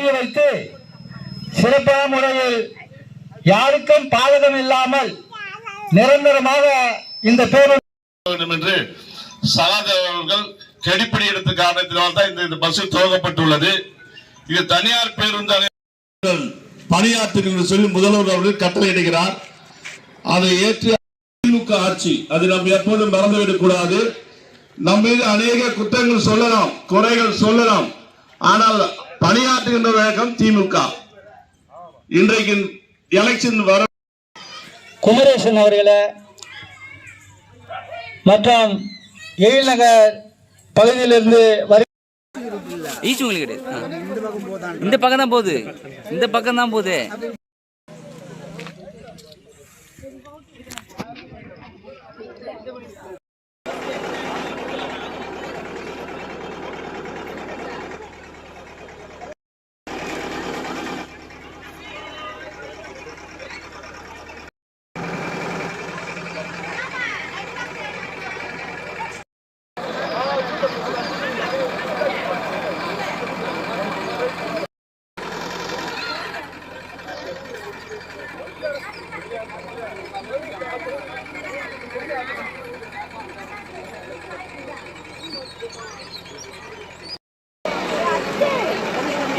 வைத்து சிறப்பான முறையில் யாருக்கும் பாதகம் இல்லாமல் நிரந்தரமாக இந்த பேருந்து வேண்டும் என்று சகாதேவ் அவர்கள் கெடிப்படி எடுத்த காரணத்தினால் தான் இந்த பஸ் துவங்கப்பட்டுள்ளது. இது தனியார் பேருந்து பணியாற்றுகின்ற சொல்லி முதல்வர் அவர்கள் கட்டளையிடுகிறார் அதை ஏற்று திமுக ஆட்சி அது நாம் எப்போதும் மறந்துவிடக் கூடாது நம் மீது அநேக குற்றங்கள் சொல்லலாம் குறைகள் சொல்லலாம். ஆனால் பணியாற்றுகின்ற வழக்கம் திமுக. இன்றைக்கு எலெக்ஷன் வர குமரேசன் அவர்களை மற்றும் எழில்நகர் பகுதியிலிருந்து வரு ஈச்சு உங்களுக்கு கிடையாது இந்த பக்கம் தான் போகுது. இந்த பக்கம் தான் போகுது.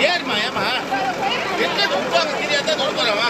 ஏமா ஏமா என்ன துப்பாங்க தெரியாத தொடங்குறவா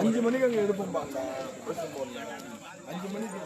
அஞ்சு மணிக்கு அங்கே எடுப்போம்பா. அஞ்சு மணிக்கு.